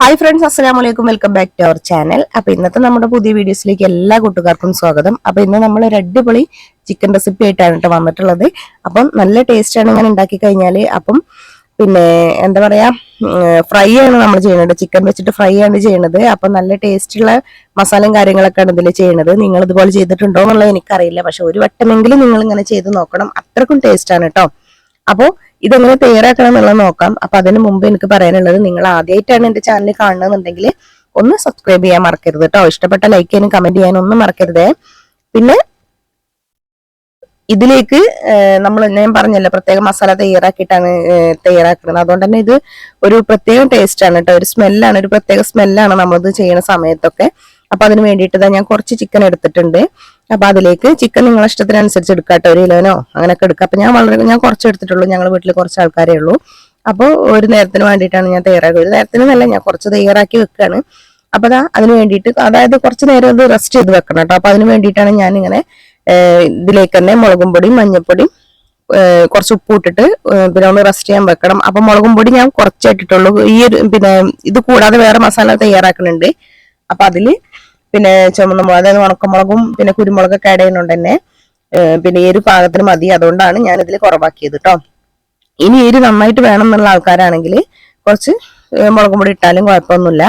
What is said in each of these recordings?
Hi friends അസ്സാം വലൈക്കും welcome back to our channel അപ്പൊ ഇന്നത്തെ നമ്മുടെ പുതിയ വീഡിയോസിലേക്ക് എല്ലാ കൂട്ടുകാർക്കും സ്വാഗതം. അപ്പൊ ഇന്ന് നമ്മൾ ഒരു അടിപൊളി ചിക്കൻ റെസിപ്പി ആയിട്ടാണ് കേട്ടോ വന്നിട്ടുള്ളത്. അപ്പം നല്ല ടേസ്റ്റാണ് ഇങ്ങനെ ഉണ്ടാക്കി കഴിഞ്ഞാൽ. അപ്പം പിന്നെ എന്താ പറയാ ഫ്രൈ ആണ് നമ്മൾ ചെയ്യുന്നത് ചിക്കൻ വെച്ചിട്ട് ഫ്രൈ ആണ് ചെയ്യുന്നത് അപ്പൊ നല്ല ടേസ്റ്റുള്ള മസാലയും കാര്യങ്ങളൊക്കെയാണ് ഇതിൽ ചെയ്യുന്നത് നിങ്ങൾ ഇതുപോലെ ചെയ്തിട്ടുണ്ടോ എന്നുള്ളത് എനിക്കറിയില്ല. പക്ഷെ ഒരു വട്ടമെങ്കിലും നിങ്ങൾ ഇങ്ങനെ ചെയ്ത് നോക്കണം. അത്രക്കും ടേസ്റ്റ് ആണ് കേട്ടോ. അപ്പോ ഇതെങ്ങനെ തയ്യാറാക്കണം എന്നുള്ളത് നോക്കാം. അപ്പൊ അതിന് മുമ്പ് എനിക്ക് പറയാനുള്ളത് നിങ്ങൾ ആദ്യമായിട്ടാണ് എന്റെ ചാനൽ കാണണമെന്നുണ്ടെങ്കിൽ ഒന്ന് സബ്സ്ക്രൈബ് ചെയ്യാൻ മറക്കരുത് കേട്ടോ ഇഷ്ടപ്പെട്ട ലൈക്ക് ചെയ്യാനും കമന്റ് ചെയ്യാനും ഒന്നും മറക്കരുത്. പിന്നെ ഇതിലേക്ക് നമ്മൾ ഞാൻ പറഞ്ഞല്ലോ പ്രത്യേക മസാല തയ്യാറാക്കിയിട്ടാണ് തയ്യാറാക്കുന്നത്. അതുകൊണ്ട് തന്നെ ഇത് ഒരു പ്രത്യേക ടേസ്റ്റ് ആണ് കേട്ടോ ഒരു സ്മെല്ലാണ് ഒരു പ്രത്യേക സ്മെല്ലാണ് നമ്മളിത് ചെയ്യുന്ന സമയത്തൊക്കെ. അപ്പൊ അതിന് വേണ്ടിയിട്ട് ഞാൻ കുറച്ച് ചിക്കൻ എടുത്തിട്ടുണ്ട്. അപ്പൊ അതിലേക്ക് ചിക്കൻ നിങ്ങളെ ഇഷ്ടത്തിനനുസരിച്ച് എടുക്കാം കേട്ടോ ഒരു കിലോനോ അങ്ങനെയൊക്കെ എടുക്കുക അപ്പൊ ഞാൻ വളരെ ഞാൻ കുറച്ച് എടുത്തിട്ടുള്ളൂ. ഞങ്ങൾ വീട്ടിൽ കുറച്ച് ആൾക്കാരേ ഉള്ളൂ. അപ്പോൾ ഒരു നേരത്തിന് വേണ്ടിയിട്ടാണ് ഞാൻ തയ്യാറാക്കുക ഒരു നേരത്തിന് നല്ല ഞാൻ കുറച്ച് തയ്യാറാക്കി വെക്കുകയാണ് അപ്പൊ അതാ അതിന് വേണ്ടിയിട്ട് അതായത് കുറച്ച് നേരം അത് റെസ്റ്റ് ചെയ്ത് വെക്കണം കേട്ടോ അപ്പൊ അതിന് വേണ്ടിയിട്ടാണ് ഞാൻ ഇങ്ങനെ ഇതിലേക്ക് തന്നെ മുളകും പൊടിയും മഞ്ഞപ്പൊടിയും കുറച്ച് ഉപ്പ് ഇട്ടിട്ട് പിന്നെ ഒന്ന് റെസ്റ്റ് ചെയ്യാൻ വെക്കണം. അപ്പൊ മുളകും പൊടി ഞാൻ കുറച്ചേ ഇട്ടിട്ടുള്ളൂ. ഈ ഒരു പിന്നെ ഇത് കൂടാതെ വേറെ മസാല തയ്യാറാക്കുന്നുണ്ട് അപ്പൊ അതിൽ പിന്നെ ചുമന്ന മുളക് അതായത് ഉണക്കമുളകും പിന്നെ കുരുമുളകൊക്കെ ആഡ് ചെയ്യുന്നുണ്ട് തന്നെ പിന്നെ ഈ ഒരു പാകത്തിന് മതി. അതുകൊണ്ടാണ് ഞാൻ ഇതിൽ കുറവാക്കിയത് കേട്ടോ ഇനി എരി നന്നായിട്ട് വേണം എന്നുള്ള ആൾക്കാരാണെങ്കിൽ കുറച്ച് മുളകും പൊടി ഇട്ടാലും കുഴപ്പമൊന്നുമില്ല.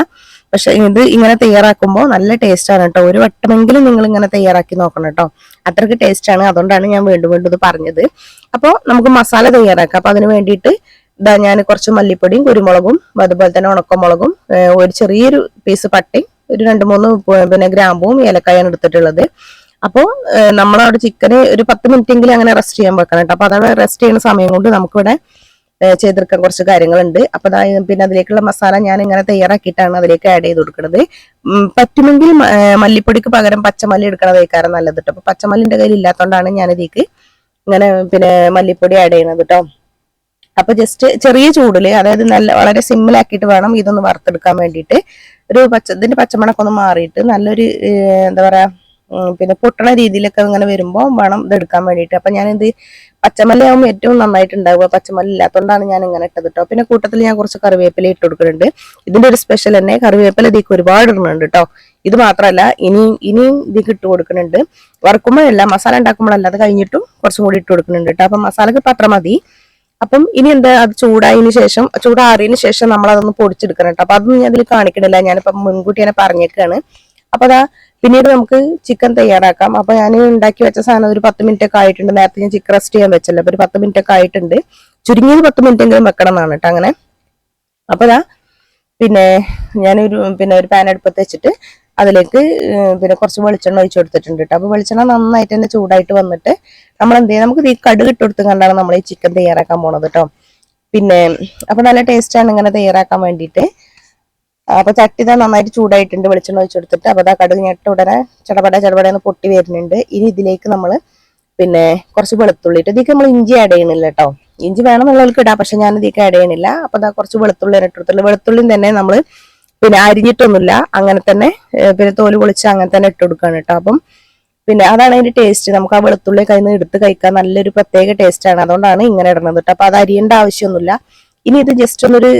പക്ഷെ ഇത് ഇങ്ങനെ തയ്യാറാക്കുമ്പോൾ നല്ല ടേസ്റ്റാണ് കേട്ടോ ഒരു വട്ടമെങ്കിലും നിങ്ങൾ ഇങ്ങനെ തയ്യാറാക്കി നോക്കണം കേട്ടോ അത്രയ്ക്ക് ടേസ്റ്റാണ് അതുകൊണ്ടാണ് ഞാൻ വീണ്ടും വീണ്ടും ഇത് പറഞ്ഞത്. അപ്പോൾ നമുക്ക് മസാല തയ്യാറാക്കാം. അപ്പോൾ അതിന് വേണ്ടിയിട്ട് ഇതാ ഞാൻ കുറച്ച് മല്ലിപ്പൊടിയും കുരുമുളകും അതുപോലെ തന്നെ ഉണക്കമുളകും ഒരു ചെറിയൊരു പീസ് പട്ടയും ഒരു രണ്ട് മൂന്ന് പിന്നെ ഗ്രാമ്പും ഏലക്കായാണ് എടുത്തിട്ടുള്ളത്. അപ്പോൾ നമ്മളവിടെ ചിക്കന് ഒരു പത്ത് മിനിറ്റ് എങ്കിലും അങ്ങനെ റെസ്റ്റ് ചെയ്യാൻ വെക്കണം കേട്ടോ. അപ്പൊ അതവിടെ റെസ്റ്റ് ചെയ്യുന്ന സമയം കൊണ്ട് നമുക്കിവിടെ ചെയ്തെടുക്കാൻ കുറച്ച് കാര്യങ്ങളുണ്ട്. അപ്പൊ പിന്നെ അതിലേക്കുള്ള മസാല ഞാൻ ഇങ്ങനെ തയ്യാറാക്കിയിട്ടാണ് അതിലേക്ക് ആഡ് ചെയ്ത് കൊടുക്കുന്നത്. പറ്റുമെങ്കിൽ മല്ലിപ്പൊടിക്ക് പകരം പച്ചമല്ലി എടുക്കണതേക്കാരം നല്ലത് കേട്ടോ. അപ്പൊ പച്ചമല്ലിന്റെ കയ്യിൽ ഇല്ലാത്തതുകൊണ്ടാണ് ഞാൻ ഇതിലേക്ക് ഇങ്ങനെ പിന്നെ മല്ലിപ്പൊടി ആഡ് ചെയ്യുന്നത് കേട്ടോ. അപ്പൊ ജസ്റ്റ് ചെറിയ ചൂടിൽ അതായത് നല്ല വളരെ സിമ്പിൾ ആക്കിയിട്ട് വേണം ഇതൊന്ന് വറുത്തെടുക്കാൻ വേണ്ടിയിട്ട്. ഒരു പച്ച ഇതിന്റെ പച്ചമണൊക്കെ ഒന്ന് മാറിയിട്ട് നല്ലൊരു എന്താ പറയാ പിന്നെ പൊട്ടണ രീതിയിലൊക്കെ ഇങ്ങനെ വരുമ്പോൾ വേണം ഇത് എടുക്കാൻ വേണ്ടിയിട്ട്. അപ്പൊ ഞാനിത് പച്ചമല്ലി ആകുമ്പോൾ ഏറ്റവും നന്നായിട്ട് ഉണ്ടാവുക പച്ചമല്ല ഇല്ലാത്തതുകൊണ്ടാണ് ഞാൻ ഇങ്ങനെ ഇട്ടത് കേട്ടോ പിന്നെ കൂട്ടത്തിൽ ഞാൻ കുറച്ച് കറിവേപ്പില ഇട്ട് കൊടുക്കുന്നുണ്ട് ഇതിന്റെ ഒരു സ്പെഷ്യൽ തന്നെ കറിവേപ്പില ഇതിക്ക് ഒരുപാട് ഇടുന്നുണ്ട് കേട്ടോ ഇത് മാത്രമല്ല ഇനിയും ഇനിയും ഇതിക്ക് ഇട്ട് കൊടുക്കുന്നുണ്ട് വറുക്കുമ്പോഴല്ല മസാല ഉണ്ടാക്കുമ്പോഴല്ല അത് കഴിഞ്ഞിട്ടും കുറച്ചും കൂടി ഇട്ട് കൊടുക്കുന്നുണ്ട് കേട്ടോ അപ്പൊ മസാലക്ക് പത്ര മതി. അപ്പം ഇനി എന്താ അത് ചൂടായതിന് ശേഷം ചൂടാറിയതിനു ശേഷം നമ്മൾ അതൊന്ന് പൊടിച്ചെടുക്കണം കേട്ടോ. അപ്പൊ അതൊന്നും ഞാൻ അതിൽ കാണിക്കണില്ല. ഞാനിപ്പം മുൻകൂട്ടി തന്നെ പറഞ്ഞേക്കാണ്. അപ്പൊ അതാ പിന്നീട് നമുക്ക് ചിക്കൻ തയ്യാറാക്കാം. അപ്പൊ ഞാൻ ഉണ്ടാക്കി വെച്ച സാധനം ഒരു പത്ത് മിനിറ്റ് ഒക്കെ ആയിട്ടുണ്ട്. നേരത്തെ ഞാൻ ചിക്കൻ റെസ്റ്റ് ചെയ്യാൻ വെച്ചല്ലോ. അപ്പൊ ഒരു പത്ത് മിനിറ്റ് ഒക്കെ ആയിട്ടുണ്ട്. ചുരുങ്ങിയത് പത്ത് മിനിറ്റ് എങ്കിലും വെക്കണം എന്നാണ് കേട്ടോ അങ്ങനെ. അപ്പൊ അതാ പിന്നെ ഞാനൊരു പിന്നെ ഒരു പാൻ അടുപ്പത്ത് വെച്ചിട്ട് അതിലേക്ക് പിന്നെ കുറച്ച് വെളിച്ചെണ്ണ ഒഴിച്ചു കൊടുത്തിട്ടുണ്ട് കേട്ടോ അപ്പൊ വെളിച്ചെണ്ണ നന്നായിട്ട് തന്നെ ചൂടായിട്ട് വന്നിട്ട് നമ്മൾ എന്ത് ചെയ്യാം നമുക്ക് ഈ കടുക് ഇട്ട് കൊടുത്ത് കണ്ടാണ് നമ്മൾ ഈ ചിക്കൻ തയ്യാറാക്കാൻ പോണത് കേട്ടോ പിന്നെ അപ്പൊ നല്ല ടേസ്റ്റാണ് ഇങ്ങനെ തയ്യാറാക്കാൻ വേണ്ടിയിട്ട് അപ്പൊ ചട്ടി ഇതാ നന്നായിട്ട് ചൂടായിട്ടുണ്ട് വെളിച്ചെണ്ണ ഒഴിച്ചു കൊടുത്തിട്ട്. അപ്പൊ അതാ കടുക് ഞെട്ട ഉടനെ ചടപട ചടപടയെന്ന് പൊട്ടി വരുന്നുണ്ട്. ഇനി ഇതിലേക്ക് നമ്മൾ പിന്നെ കുറച്ച് വെളുത്തുള്ളി ഇട്ട്. ഇതിലേക്ക് നമ്മൾ ഇഞ്ചി ആഡ് ചെയ്യണില്ല കേട്ടോ ഇഞ്ചി വേണം എന്നുള്ളവർക്ക് ഇടാം പക്ഷെ ഞാൻ ഇതിലേക്ക് ആഡ് ചെയ്യണില്ല. അപ്പൊ അതാ കുറച്ച് വെളുത്തുള്ളി ഇട്ട് വെളുത്തുള്ളിയും തന്നെ നമ്മൾ പിന്നെ അരിഞ്ഞിട്ടൊന്നുമില്ല. അങ്ങനെ തന്നെ പിന്നെ തോൽ പൊളിച്ച് അങ്ങനെ തന്നെ ഇട്ട് കൊടുക്കുകയാണ് കേട്ടോ. അപ്പം പിന്നെ അതാണ് അതിന്റെ ടേസ്റ്റ്. നമുക്ക് ആ വെളുത്തുള്ളി കയ്യിൽ നിന്ന് എടുത്ത് കഴിക്കാൻ നല്ലൊരു പ്രത്യേക ടേസ്റ്റാണ് അതുകൊണ്ടാണ് ഇങ്ങനെ ഇടുന്നത് കേട്ടോ. അപ്പൊ അത് അരിയേണ്ട ആവശ്യമൊന്നുമില്ല. ഇനി ഇത് ജസ്റ്റ് ഒന്നൊരു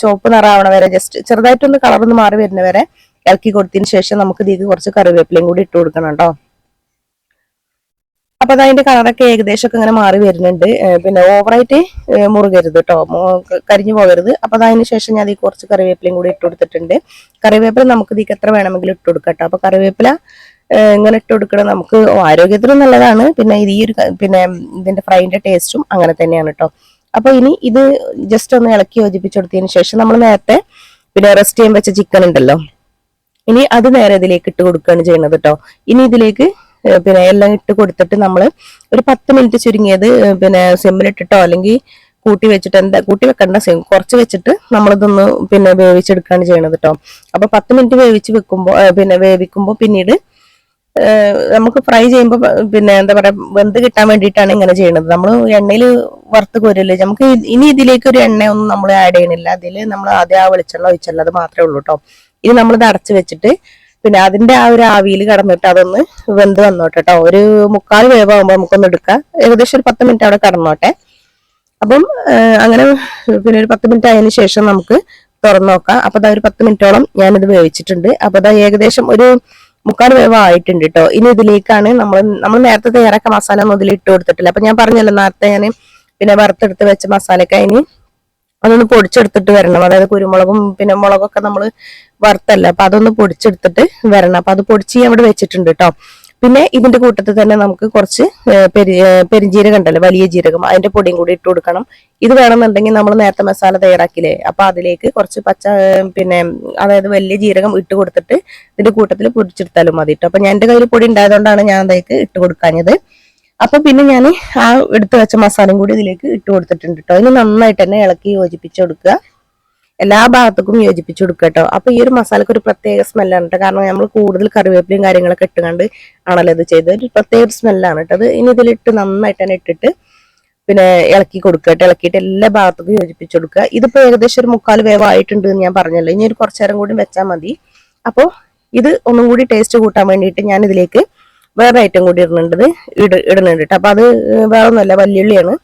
ചുവപ്പ് നിറാവണ വരെ ജസ്റ്റ് ചെറുതായിട്ടൊന്ന് കളർ ഒന്ന് മാറി വരുന്ന വരെ ഇളക്കി കൊടുത്തതിന് ശേഷം നമുക്ക് ഇതിലേക്ക് കുറച്ച് കറിവേപ്പിലയും കൂടി ഇട്ട് കൊടുക്കണം കേട്ടോ. അപ്പൊ അതിന്റെ കളറൊക്കെ ഏകദേശം ഒക്കെ ഇങ്ങനെ മാറി വരുന്നുണ്ട്. പിന്നെ ഓവറായിട്ട് മുറുകരുത് കേട്ടോ കരിഞ്ഞു പോകരുത്. അപ്പൊ അത് അതിന് ശേഷം ഞാൻ ഈ കുറച്ച് കറിവേപ്പിലയും കൂടി ഇട്ട് കൊടുത്തിട്ടുണ്ട്. കറിവേപ്പില നമുക്ക് ഇതിക്ക് എത്ര വേണമെങ്കിലും ഇട്ട് കൊടുക്കാം കേട്ടോ അപ്പൊ കറിവേപ്പില ഇങ്ങനെ ഇട്ട് കൊടുക്കണം. നമുക്ക് ആരോഗ്യത്തിനും നല്ലതാണ്. പിന്നെ ഈ ഒരു പിന്നെ ഇതിന്റെ ഫ്രൈന്റെ ടേസ്റ്റും അങ്ങനെ തന്നെയാണ് കേട്ടോ അപ്പൊ ഇനി ഇത് ജസ്റ്റ് ഒന്ന് ഇളക്കി യോജിപ്പിച്ചു കൊടുത്തതിന് ശേഷം നമ്മൾ നേരത്തെ പിന്നെ റെസ്റ്റ് ചെയ്യാൻ വെച്ച ചിക്കൻ ഉണ്ടല്ലോ. ഇനി അത് നേരെ ഇതിലേക്ക് ഇട്ട് കൊടുക്കുകയാണ് ചെയ്യുന്നത് കേട്ടോ ഇനി ഇതിലേക്ക് പിന്നെ എല്ലാം ഇട്ട് കൊടുത്തിട്ട് നമ്മൾ ഒരു പത്ത് മിനിറ്റ് ചുരുങ്ങിയത് പിന്നെ സിമ്മിലിട്ടിട്ടോ അല്ലെങ്കിൽ കൂട്ടി വെച്ചിട്ട് എന്താ കൂട്ടി വെക്കണ്ട സിം കുറച്ച് വെച്ചിട്ട് നമ്മളിതൊന്ന് പിന്നെ വേവിച്ചെടുക്കുകയാണ് ചെയ്യണത് കേട്ടോ അപ്പൊ പത്ത് മിനിറ്റ് വേവിച്ച് വെക്കുമ്പോൾ പിന്നെ വേവിക്കുമ്പോൾ പിന്നീട് നമുക്ക് ഫ്രൈ ചെയ്യുമ്പോൾ പിന്നെ എന്താ പറയാ വെന്ത് കിട്ടാൻ വേണ്ടിയിട്ടാണ് ഇങ്ങനെ ചെയ്യുന്നത് നമ്മൾ എണ്ണയിൽ വറുത്ത് കോരില്ലേ നമുക്ക് ഇനി ഇതിലേക്ക് ഒരു എണ്ണ ഒന്നും നമ്മൾ ആഡ് ചെയ്യണില്ല. അതിൽ നമ്മൾ ആദ്യം ആ വെളിച്ചെണ്ണ ഒഴിച്ചല്ലോ അത് മാത്രമേ ഉള്ളൂ കേട്ടോ ഇനി നമ്മളിത് അടച്ചു വെച്ചിട്ട് പിന്നെ അതിന്റെ ആ ഒരു ആവിയിൽ കടന്നിട്ട് അതൊന്ന് വെന്ത് വന്നോട്ടെ കേട്ടോ ഒരു മുക്കാൽ വേവാകുമ്പോൾ നമുക്കൊന്ന് എടുക്കാം. ഏകദേശം ഒരു പത്ത് മിനിറ്റ് അവിടെ കടന്നോട്ടെ. അപ്പം അങ്ങനെ പിന്നെ ഒരു പത്ത് മിനിറ്റ് ആയതിനു ശേഷം നമുക്ക് തുറന്നു നോക്കാം. അപ്പൊ അതാ ഒരു പത്ത് മിനിറ്റോളം ഞാനിത് വേവിച്ചിട്ടുണ്ട്. അപ്പൊ അതാ ഏകദേശം ഒരു മുക്കാൽ വേവ് ആയിട്ടുണ്ട് കേട്ടോ ഇനി ഇതിലേക്കാണ് നമ്മൾ നമ്മൾ നേരത്തെ തയ്യാറാക്കിയ മസാല ഒന്നും ഇതിൽ ഇട്ട് കൊടുത്തിട്ടില്ല. അപ്പൊ ഞാൻ പറഞ്ഞല്ലോ നേരത്തെ ഞാൻ പിന്നെ വറുത്തെടുത്ത് വെച്ച മസാലയൊക്കെ അതിന് അതൊന്ന് പൊടിച്ചെടുത്തിട്ട് വരണം. അതായത് കുരുമുളകും പിന്നെ മുളകൊക്കെ നമ്മൾ വറുത്തല്ല അപ്പൊ അതൊന്ന് പൊടിച്ചെടുത്തിട്ട് വരണം. അപ്പൊ അത് പൊടിച്ച് ഞാൻ ഇവിടെ വെച്ചിട്ടുണ്ട് കേട്ടോ പിന്നെ ഇതിന്റെ കൂട്ടത്തിൽ തന്നെ നമുക്ക് കുറച്ച് പെരി പെരിഞ്ജീരകം ഉണ്ടല്ലോ വലിയ ജീരകം അതിന്റെ പൊടിയും കൂടി ഇട്ട് കൊടുക്കണം. ഇത് വേണമെന്നുണ്ടെങ്കിൽ നമ്മൾ നേരത്തെ മസാല തയ്യാറാക്കില്ലേ അപ്പൊ അതിലേക്ക് കുറച്ച് പച്ച പിന്നെ അതായത് വലിയ ജീരകം ഇട്ട് കൊടുത്തിട്ട് ഇതിന്റെ കൂട്ടത്തിൽ പൊടിച്ചെടുത്താലും മതി കേട്ടോ അപ്പൊ ഞാൻ എന്റെ കയ്യിൽ പൊടി ഉണ്ടായതുകൊണ്ടാണ് ഞാൻ അതിലേക്ക് ഇട്ട് കൊടുക്കാഞ്ഞത്. അപ്പൊ പിന്നെ ഞാൻ ആ എടുത്ത് വെച്ച മസാലയും കൂടി ഇതിലേക്ക് ഇട്ട് കൊടുത്തിട്ടുണ്ട് കേട്ടോ ഇനി നന്നായിട്ട് തന്നെ ഇളക്കി യോജിപ്പിച്ച് കൊടുക്കുക. എല്ലാ ഭാഗത്തേക്കും യോജിപ്പിച്ച് കൊടുക്കുക കേട്ടോ അപ്പൊ ഈ ഒരു മസാലക്ക് ഒരു പ്രത്യേക സ്മെല്ലാണ് കേട്ടോ കാരണം നമ്മൾ കൂടുതൽ കറിവേപ്പിലയും കാര്യങ്ങളൊക്കെ ഇട്ടുകൊണ്ട് ആണല്ലോ ഇത് ചെയ്തത്. ഒരു പ്രത്യേക സ്മെല്ലാണ് കേട്ടോ ഇനി ഇതിലിട്ട് നന്നായിട്ട് തന്നെ ഇട്ടിട്ട് പിന്നെ ഇളക്കി കൊടുക്കുക കേട്ടോ ഇളക്കിയിട്ട് എല്ലാ ഭാഗത്തേക്കും യോജിപ്പിച്ച് കൊടുക്കുക. ഇതിപ്പോ ഏകദേശം ഒരു മുക്കാൽ വേവായിട്ടുണ്ട് എന്ന് ഞാൻ പറഞ്ഞല്ലോ. ഇനി ഒരു കുറച്ചു നേരം കൂടി വെച്ചാൽ മതി. അപ്പോൾ ഇത് ഒന്നും കൂടി ടേസ്റ്റ് കൂട്ടാൻ വേണ്ടിയിട്ട് ഞാൻ ഇതിലേക്ക് വേറെ ഐറ്റം കൂടി ഇടുന്നുണ്ട്. ഇട ഇടുന്നുണ്ട് കേട്ടോ അപ്പൊ അത് വേറെ ഒന്നുമല്ല വല്യുള്ളിയാണ്.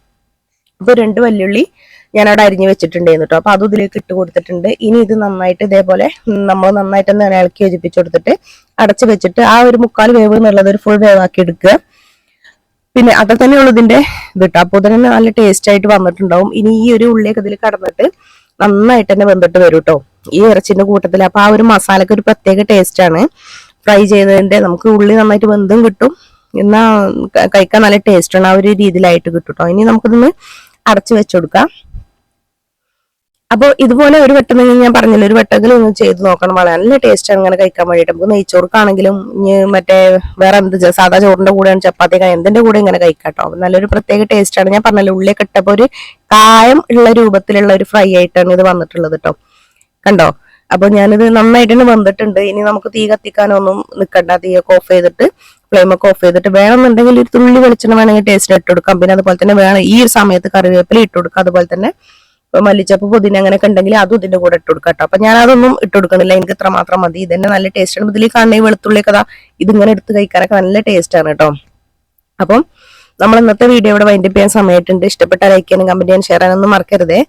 അപ്പൊ രണ്ട് വല്യുള്ളി ഞാൻ അവിടെ അരിഞ്ഞ് വെച്ചിട്ടുണ്ടായിരുന്നു കേട്ടോ അപ്പൊ അത് ഇതിലേക്ക് ഇട്ട് കൊടുത്തിട്ടുണ്ട്. ഇനി ഇത് നന്നായിട്ട് ഇതേപോലെ നമ്മൾ നന്നായിട്ട് ഒന്ന് ഇളക്കി യോജിപ്പിച്ച് കൊടുത്തിട്ട് അടച്ച് വെച്ചിട്ട് ആ ഒരു മുക്കാൽ വേവ് എന്നുള്ളത് ഒരു ഫുൾ വേവാക്കി എടുക്കുക. പിന്നെ അത് തന്നെയുള്ളൂ ഇതിന്റെ ഇത് കേട്ടോ അപ്പോൾ തന്നെ നല്ല ടേസ്റ്റ് ആയിട്ട് വന്നിട്ടുണ്ടാവും. ഇനി ഈ ഒരു ഉള്ളിയൊക്കെ ഇതിൽ കടന്നിട്ട് നന്നായിട്ട് തന്നെ വെന്തിട്ട് വരും കേട്ടോ ഈ ഇറച്ചിന്റെ കൂട്ടത്തിൽ അപ്പൊ ആ ഒരു മസാലക്ക് ഒരു പ്രത്യേക ടേസ്റ്റ് ആണ്. ഫ്രൈ ചെയ്തതിന്റെ നമുക്ക് ഉള്ളി നന്നായിട്ട് ബന്ധം കിട്ടും. എന്നാ കഴിക്കാൻ നല്ല ടേസ്റ്റ് ആണ്. ആ ഒരു രീതിയിലായിട്ട് കിട്ടും കേട്ടോ ഇനി നമുക്കിതൊന്ന് അടച്ചു വെച്ചുകൊടുക്കാം അപ്പൊ അപ്പോൾ ഇതുപോലെ ഒരു വട്ടം ഞാൻ പറഞ്ഞില്ല ഒരു വട്ടമെങ്കിലും ഒന്ന് ചെയ്ത് നോക്കണം. വളരെ നല്ല ടേസ്റ്റ് ആണ് ഇങ്ങനെ കഴിക്കാൻ വേണ്ടിയിട്ട്. നമുക്ക് നെയ്ച്ചോർക്കാണെങ്കിലും ഇനി മറ്റേ വേറെ എന്ത് സാധാ ചോറിന്റെ കൂടെയാണ് ചപ്പാത്തി കായ എന്തിന്റെ കൂടെ ഇങ്ങനെ കഴിക്കാം കേട്ടോ. അപ്പൊ നല്ലൊരു പ്രത്യേക ടേസ്റ്റ് ആണ്. ഞാൻ പറഞ്ഞല്ലോ ഉള്ളിയൊക്കെ കിട്ടപ്പോ ഒരു കായം ഉള്ള രൂപത്തിലുള്ള ഒരു ഫ്രൈ ആയിട്ടാണ് ഇത് വന്നിട്ടുള്ളത് കേട്ടോ. കണ്ടോ? അപ്പൊ ഞാനിത് നന്നായിട്ട് തന്നെ വന്നിട്ടുണ്ട്. ഇനി നമുക്ക് തീ കത്തിക്കാനൊന്നും നിൽക്കണ്ട തീയൊക്കെ ഓഫ് ചെയ്തിട്ട് ഫ്ലെയിം ഒക്കെ ഓഫ് ചെയ്തിട്ട് വേണമെന്നുണ്ടെങ്കിൽ ഒരു തുള്ളി വെളിച്ചെണ്ണ വേണമെങ്കിൽ ടേസ്റ്റ് ഇട്ട് കൊടുക്കാം. പിന്നെ അതുപോലെ തന്നെ വേണം ഈ ഒരു സമയത്ത് കറിവേപ്പില ഇട്ട് കൊടുക്കാം. അതുപോലെ തന്നെ മല്ലിച്ചപ്പ് പുതിന അങ്ങനെയൊക്കെ ഉണ്ടെങ്കിൽ അതും ഇതിന്റെ കൂടെ ഇട്ട് കൊടുക്കാം കേട്ടോ. അപ്പൊ ഞാൻ അതൊന്നും ഇട്ട് കൊടുക്കണില്ല. എനിക്ക് ഇത്ര മാത്രം മതി. ഇതന്നെ നല്ല ടേസ്റ്റ് ആണ്. ഇതിൽ കാണുന്ന വെളുത്തുള്ളി ദാ ഇതിങ്ങനെ എടുത്ത് കഴിക്കാനൊക്കെ നല്ല ടേസ്റ്റ് ആണ് കേട്ടോ. അപ്പം നമ്മൾ ഇന്നത്തെ വീഡിയോ ഇവിടെ വൈൻഡപ്പ് ചെയ്യാൻ സമയത്തുണ്ട് ഇഷ്ടപ്പെട്ട ലൈക്ക് ചെയ്യാനും കമന്റ് ചെയ്യാൻ ഷെയർ ചെയ്യാനൊന്നും മറക്കരുതേ.